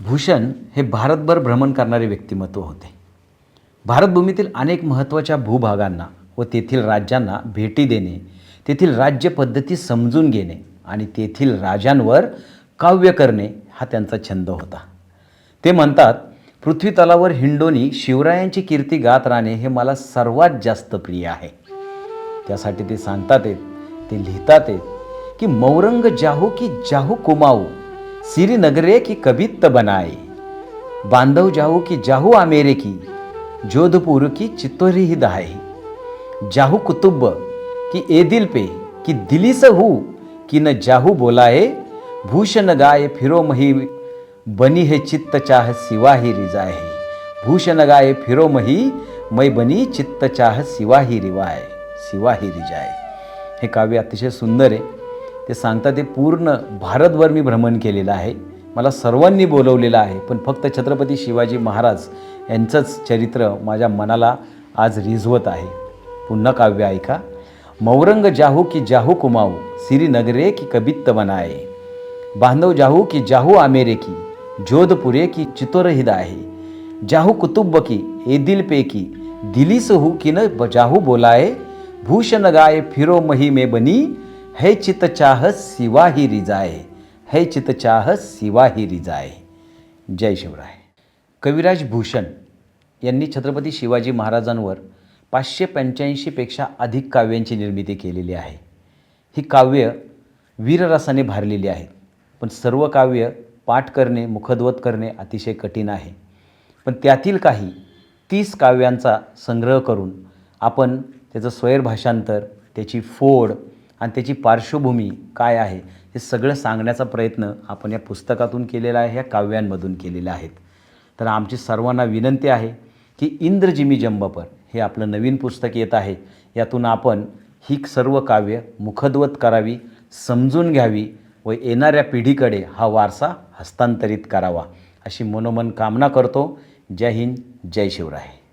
भूषण हे भारतभर भ्रमण करणारे व्यक्तिमत्व होते. भारतभूमीतील अनेक महत्त्वाच्या भूभागांना व तेथील राज्यांना भेटी देणे तेथील राज्यपद्धती समजून घेणे आणि तेथील राजांवर काव्य करणे हा त्यांचा छंद होता. ते म्हणतात पृथ्वीतलावर हिंडोनी शिवरायांची कीर्ती गात राहणे हे मला सर्वात जास्त प्रिय आहे. त्यासाठी ते सांगतात आहेत ते लिहितात आहेत की मौरंग जाहू की जाहू कुमाऊ सिरी नगरे की कबित्त बनाए। बांधव जाहू की जाहू आमेरे की जोधपुर की चित्तोरी ही दहाई जाहू कुतुब की ए दिल पे की दिली से हूँ की न जाहू बोलाए। भूषण गाय फिरो मही बनी है चित्त चाह सिवाही ही भूषण गाय फिरो मही मै बनी चित्त चाह सिवा ही रिवाय सिवाही रिजाय हे काव्य अतिशय सुंदर आहे। ते सांगतात ते पूर्ण भारतभर मी भ्रमण केलेलं आहे. मला सर्वांनी बोलवलेलं आहे. पण फक्त छत्रपती शिवाजी महाराज यांचंच चरित्र माझ्या मनाला आज रिझवत आहे. पुन्हा काव्य ऐका. मौरंग जाहू की जाहू कुमाऊ श्रीनगरे की कबित्त बनाये बांधव जाहू की जाहू आमेरे की जोधपुरे की चितोरहिद आहे जाहू कुतुब की ए दिल पे की दिलीस सहू की न जाहू बोलाये भूषण गाय फिरो मही में बनी हे चितचाह शिवाही रिजाय ही चितचाह शिवाही रिजाय. ही जय शिवराय. कविराज भूषण यांनी छत्रपती शिवाजी महाराजांवर पाचशे पंच्याऐंशीपेक्षा अधिक काव्यांची निर्मिती केलेली आहे. ही काव्य वीररसाने भारलेली आहेत. पण सर्व काव्य पाठ करणे मुखद्वत करणे अतिशय कठीण आहे. पण त्यातील काही तीस काव्यांचा संग्रह करून आपण त्याचं स्वैरभाषांतर त्याची फोड आणि त्याची पार्श्वभूमी काय आहे हे सगळं सांगण्याचा प्रयत्न आपण या पुस्तकातून केलेला आहे ह्या काव्यांमधून केलेल्या आहेत. तर आमची सर्वांना विनंती आहे की इंद्रजिमी जंबपर हे आपलं नवीन पुस्तक येत आहे. यातून आपण ही सर्व काव्य मुखद्वत करावी समजून घ्यावी व येणाऱ्या पिढीकडे हा वारसा हस्तांतरित करावा अशी मनोमन कामना करतो. जय हिंद जय शिवराय.